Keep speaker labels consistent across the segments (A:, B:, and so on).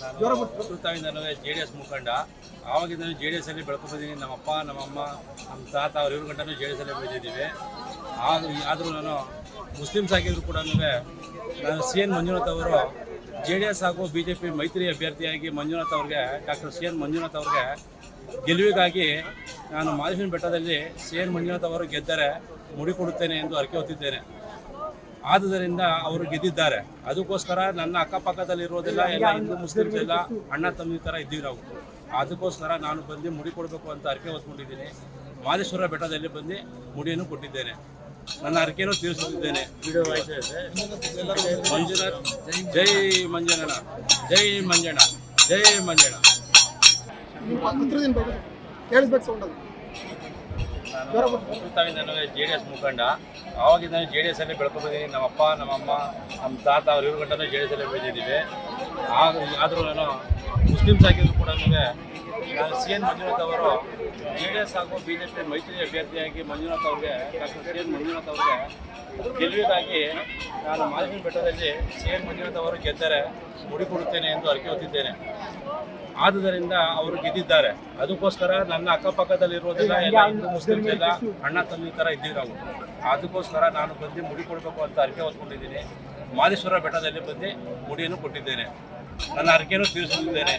A: ನಾನು ಹುಟ್ಟುತ್ತಾಗಿಂದನೂ J D S ಮುಖಂಡ. ಆವಾಗಿಂದ ಜೆ ಡಿ ಎಸ್ ಅಲ್ಲಿ ಬೆಳ್ಕೊಂಡಿದ್ದೀನಿ ನಮ್ಮಪ್ಪ, ನಮ್ಮಮ್ಮ ನಮ್ಮ ತಾತ ಅವ್ರ ಇವ್ರ ಗಂಟನೂ ಜೆ ಡಿ ಎಸ್ ಅಲ್ಲೇ ಬೆಳೆದಿದ್ದೀವಿ. ಆದರೂ ಆದರೂ ನಾನು ಮುಸ್ಲಿಮ್ಸ್ ಆಗಿದ್ರು ಕೂಡ ನಾನು ಸಿ ಎನ್ ಮಂಜುನಾಥ್ ಅವರು, ಜೆ ಡಿ ಎಸ್ ಹಾಗೂ ಬಿ ಜೆ ಪಿ ಮೈತ್ರಿ ಅಭ್ಯರ್ಥಿಯಾಗಿ ಮಂಜುನಾಥ್ ಅವ್ರಿಗೆ, ಡಾಕ್ಟರ್ ಸಿ ಎನ್ ಮಂಜುನಾಥ್ ಅವ್ರಿಗೆ ಗೆಲುವಿಗಾಗಿ ನಾನು ಮಾದೇಶ್ವರ ಬೆಟ್ಟದಲ್ಲಿ ಸಿ ಎನ್ ಮಂಜುನಾಥ್ ಅವರು ಗೆದ್ದರೆ ಮುಡಿಕೊಡುತ್ತೇನೆ ಎಂದು ಅರಿಕೆ ಹೊತ್ತಿದ್ದೇನೆ. ಆದುದರಿಂದ ಅವರು ಗೆದ್ದಿದ್ದಾರೆ. ಅದಕ್ಕೋಸ್ಕರ ನನ್ನ ಅಕ್ಕಪಕ್ಕದಲ್ಲಿರೋದೆಲ್ಲ ಎಲ್ಲ ಹಿಂದೂ ಮುಸ್ಲಿಮ್ಸ್ ಎಲ್ಲ ಅಣ್ಣ ತಮ್ಮಿ ಥರ ಇದ್ದೀವಿ ನಾವು. ಅದಕ್ಕೋಸ್ಕರ ನಾನು ಬಂದು ಮುಡಿ ಕೊಡಬೇಕು ಅಂತ ಅರಿಕೆ ಹೊತ್ಕೊಂಡಿದ್ದೀನಿ. ಮಾದೇಶ್ವರ ಬೆಟ್ಟದಲ್ಲಿ ಬಂದು ಮುಡಿಯನ್ನು ಕೊಟ್ಟಿದ್ದೇನೆ. ನನ್ನ ಅರಿಕೆಯನ್ನು ತೀರಿಸುತ್ತಿದ್ದೇನೆ. ಮಂಜುನಾಥ್ ಜೈ ಮಂಜಣ್ಣ ಜೈ ಮಂಜಣ್ಣ ಜೈ ಮಂಜಣ್ಣ
B: ನಿಮ್ಮ
A: ಹುಟ್ಟುತ್ತಾಗಿಂದನೂ ಜೆ ಡಿ ಎಸ್ ಮುಖಂಡ, ಆವಾಗಿಂದ ಜೆ ಡಿ ಎಸ್ ಅಲ್ಲಿ ಬೆಳ್ಕೊಂಡಿದ್ದೀನಿ ನಮ್ಮಪ್ಪ, ನಮ್ಮಮ್ಮ ನಮ್ಮ ತಾತ, ಅವ್ರ ಇವ್ರ ಗಂಟನೂ ಜೆ ಡಿ ಎಸ್ ಅಲ್ಲೇ ಬೆಳೆದಿದ್ದೀವಿ. ಆಗ, ಆದರೂ ನಾನು ಮುಸ್ಲಿಮ್ಸ್ ಆಗಿದ್ರು ಕೂಡ ನಾನು ಸಿ ಎನ್ ಮಂಜುನಾಥ್ ಅವರು ಜೆ ಡಿ ಎಸ್ ಹಾಗೂ ಬಿ ಜೆ ಪಿ ಮೈತ್ರಿ ಅಭ್ಯರ್ಥಿಯಾಗಿ ಮಂಜುನಾಥ್ ಅವ್ರಿಗೆ, ಡಾಕ್ಟರ್ ಸಿ ಎನ್ ಮಂಜುನಾಥ್ ಅವ್ರಿಗೆ ಗೆಲುವಿಗಾಗಿ ನಾನು ಮಾದೇಶ್ವರ ಬೆಟ್ಟದಲ್ಲಿ ಸಿ ಎನ್ ಮಂಜುನಾಥ್ ಅವರು ಗೆದ್ದರೆ ಮುಡಿ ಕೊಡುತ್ತೇನೆ ಎಂದು ಅರಿಕೆ ಹೊತ್ತಿದ್ದೇನೆ. ಆದುದರಿಂದ ಅವರು ಗೆದ್ದಿದ್ದಾರೆ. ಅದಕ್ಕೋಸ್ಕರ ನನ್ನ ಅಕ್ಕಪಕ್ಕದಲ್ಲಿರೋದೆಲ್ಲ ಎಲ್ಲ ಹಿಂದೂ ಮುಸ್ಲಿಮ್ಸ್ ಎಲ್ಲ ಅಣ್ಣ ತಮ್ಮಿ ಥರ ಇದ್ದೀವಿ ನಾವು ಅದಕ್ಕೋಸ್ಕರ ನಾನು ಬಂದು ಮುಡಿ ಕೊಡಬೇಕು ಅಂತ ಅರ್ಕೆ ಹೊತ್ಕೊಂಡಿದ್ದೀನಿ. ಮಾದೇಶ್ವರ ಬೆಟ್ಟದಲ್ಲಿ ಬಂದು ಮುಡಿಯನ್ನು ಕೊಟ್ಟಿದ್ದೇನೆ. ನನ್ನ ಅರ್ಕೆಯನ್ನು ತೀರಿಸುತ್ತಿದ್ದೇನೆ.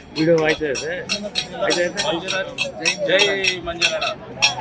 A: ಮಂಜುನಾಥ್. ಜೈ ಮಂಜುನಾಥ.